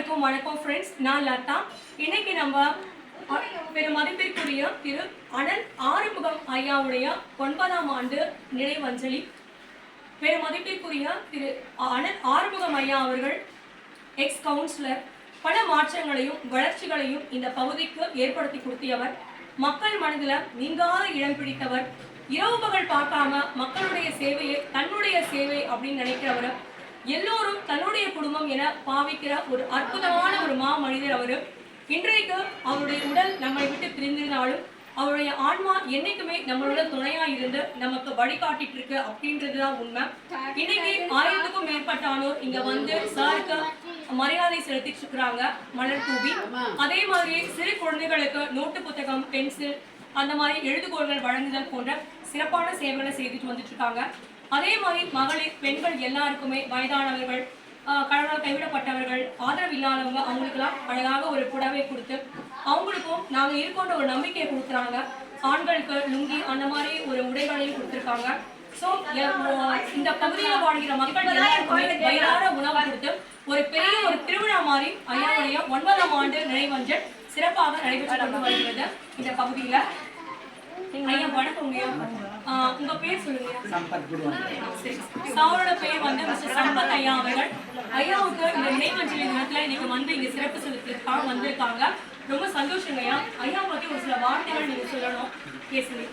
அனைவருக்கும் வணக்கம் ஃப்ரெண்ட்ஸ் நான் லதா. இன்னைக்கு நம்ம பெரும் மதிப்பிற்குரிய திரு அனல் ஆறுமுகம் ஐயாவுடைய ஒன்பதாம் ஆண்டு நினைவஞ்சலி. பெரும் மதிப்பிற்குரிய திரு அனல் ஆறுமுகம் ஐயா அவர்கள் எக்ஸ் கவுன்சிலர் பல மாற்றங்களையும் வளர்ச்சிகளையும் இந்த பகுதிக்கு ஏற்படுத்தி கொடுத்தியவர் மக்கள் மனதில் நீங்காத இடம் பிடித்தவர். இரவு பகல் பார்க்காம மக்களுடைய சேவையை தன்னுடைய சேவை அப்படின்னு நினைக்கிறவர். எல்லோரும் தன்னுடைய குடும்பம் என பாவிக்கிற ஒரு அற்புதமான ஒரு மா மனிதர் அவரு. இன்றைக்கு அவருடைய உடல் நம்மை விட்டு பிரிந்திருந்தாலும் அவருடைய ஆன்மா என்னைக்குமே நம்மளோட துணையா இருந்து நமக்கு வழிகாட்டிட்டு இருக்கு அப்படின்றதுதான் உண்மை. இன்னைக்கு ஆயிரத்துக்கும் மேற்பட்டானோர் இங்க வந்து சாருக்கு மரியாதை செலுத்திட்டு இருக்கிறாங்க மலர் தூவி. அதே மாதிரி சிறு குழந்தைகளுக்கு நோட்டு புத்தகம் பென்சில் அந்த மாதிரி எழுதுகோள்கள் வழங்குதல் போன்ற சிறப்பான சேவைகளை செய்துட்டு வந்துட்டு இருக்காங்க. அதே மாதிரி மகளிர் பெண்கள் எல்லாருக்குமே வயதானவர்கள் ஆஹ் கணவனால் கைவிடப்பட்டவர்கள் ஆதரவு இல்லாதவங்க அவங்களுக்கெல்லாம் அழகாக ஒரு புடவை கொடுத்து அவங்களுக்கும் நாங்க இருக்கோன்ற ஒரு நம்பிக்கையை கொடுக்குறாங்க. ஆண்களுக்கு லுங்கி அந்த மாதிரி ஒரு உடைகளையும் கொடுத்துருக்காங்க. ஸோ இந்த பகுதியில் வாழ்கிற மக்கள் எல்லாருக்குமே வயிறார உணவு கொடுத்து ஒரு பெரிய ஒரு திருவிழா மாதிரி ஐயாவுடைய ஒன்பதாம் ஆண்டு நினைவஞ்சல் சிறப்பாக நடைபெற்று கொண்டு வருகிறது இந்த பகுதியில. ஐயா வணக்கம் உங்க பேர் சொல்லுங்க. சம்பத் சாரோட பேர் வந்து மிஸ்டர் சம்பத் ஐயா அவர்கள். ஐயாவுக்கு இந்த நினைவஞ்சலி தினத்துல இன்னைக்கு வந்து இங்க சிறப்பு செலுத்திருக்காங்க வந்திருக்காங்க. ரொம்ப சந்தோஷங்க ஐயா. ஐயா பத்தி ஒரு சில வார்த்தைகள் நீங்க சொல்லணும். பேசுங்க.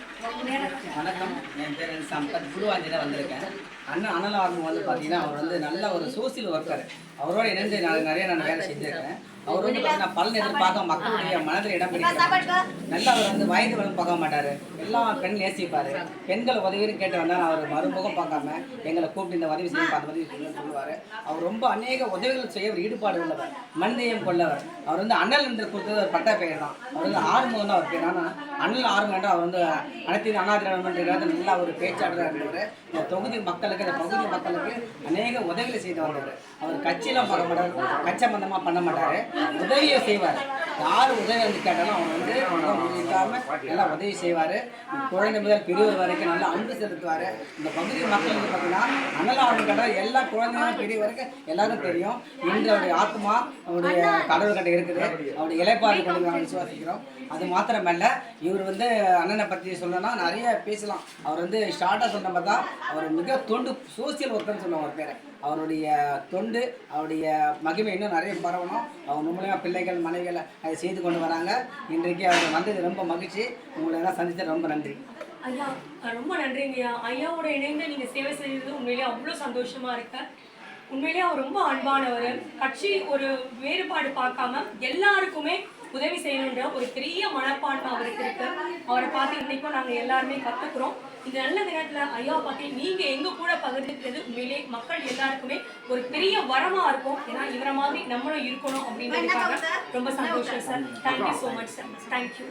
வணக்கம். என் பேர் சம்பத். குருவாஞ்சில வந்திருக்கேன். அண்ணன் அனல் ஆர்மம் வந்து பார்த்தீங்கன்னா அவர் வந்து நல்ல ஒரு சோசியல் ஒர்க்கர் அவரோட இணைந்து நான் நிறைய நான் வேலை செஞ்சிருக்கேன். அவர் வந்து பார்த்தீங்கன்னா பலன் எதிர்பார்க்க மக்களுடைய மனதில் இடம் பிடிக்கிறார். நல்லா அவர் வந்து வயது வளம் பார்க்க மாட்டார். எல்லாம் பெண் நேசிப்பார். பெண்கள் உதவின்னு கேட்டு வந்தால் அவர் மறுமுகம் பார்க்காம எங்களை கூப்பிட்டு இந்த உதவி அந்த உதவி செய்யணும்னு சொல்லுவார். அவர் ரொம்ப அநேக உதவிகள் செய்ய ஒரு ஈடுபாடு உள்ளவர். மனிதயம் கொள்ளவர். அவர் வந்து அண்ணல் என்று கொடுத்தது ஒரு பட்ட பெயர் தான். அவர் வந்து ஆறுமுகம் தான் அவர் பேர். ஆனால் அண்ணல் அவர் வந்து அனைத்து அண்ணா திராவிட நல்லா ஒரு பேச்சாளராக இருந்தவர். இந்த தொகுதி மக்களுக்கு இந்த பகுதி மக்களுக்கு அநேக உதவிகளை செய்து வந்தவர். அவர் கட்சியெல்லாம் பார்க்க மாட்டார் கச்சபந்தமாக பண்ண மாட்டார். உதவியை செய்வார். யார் உதவி வந்து கேட்டாலும் அவர் வந்து இல்லாம நல்லா உதவி செய்வார். குழந்தை முதல் பெரியவர் வரைக்கும் நல்லா அன்பு செலுத்துவார். இந்த பகுதி மக்கள் வந்து பார்த்தீங்கன்னா அண்ணல் ஆர்வம் கேட்டால் எல்லா குழந்தைங்களும் பெரிய வரைக்கும் எல்லாரும் தெரியும். இன்று அவருடைய ஆத்மா அவருடைய கடவுள் கிட்ட இருக்குது. அவருடைய இலைப்பாடு கொண்டு நாங்கள் விசுவாசிக்கிறோம். அது மாத்திரமல்ல இவர் வந்து அண்ணனை பற்றி சொல்லணும்னா நிறைய பேசலாம். அவர் வந்து ஷார்ட்டாக சொன்ன பார்த்தா அவர் மிக தொண்டு சோசியல் ஒர்க்கர்னு சொல்லுவோம் அவர் பேரை. அவருடைய தொண்டு அவருடைய மகிமை இன்னும் நிறைய பரவணும். அவங்க மூலியமாக பிள்ளைகள் மனைவிகள் அதை செய்து கொண்டு வராங்க. இன்றைக்கு அவங்க வந்தது ரொம்ப மகிழ்ச்சி. உங்களை எல்லாம் சந்தித்தது ரொம்ப நன்றி. ஐயா ரொம்ப நன்றிங்கய்யா. ஐயாவோட இணைந்து நீங்கள் சேவை செய்தது உண்மையிலேயே அவ்வளோ சந்தோஷமா இருக்கு. உண்மையிலேயே அவர் ரொம்ப அன்பானவர். கட்சி ஒரு வேறுபாடு பார்க்காம எல்லாருக்குமே உதவி செய்யணுன்ற ஒரு பெரிய மனப்பான்மை அவருக்கு இருக்கு. அவரை பார்த்து இன்னைக்கும் நாங்க எல்லாருமே கத்துக்கிறோம். இந்த நல்ல தினத்துல ஐயா பார்த்து நீங்க எங்க கூட பகிர்ந்துக்கிறது உண்மையிலே மக்கள் எல்லாருக்குமே ஒரு பெரிய வரமா இருக்கும். ஏன்னா இவரை மாதிரி நம்மளும் இருக்கணும் அப்படின்னு ரொம்ப சந்தோஷம் sir thank you so much sir thank you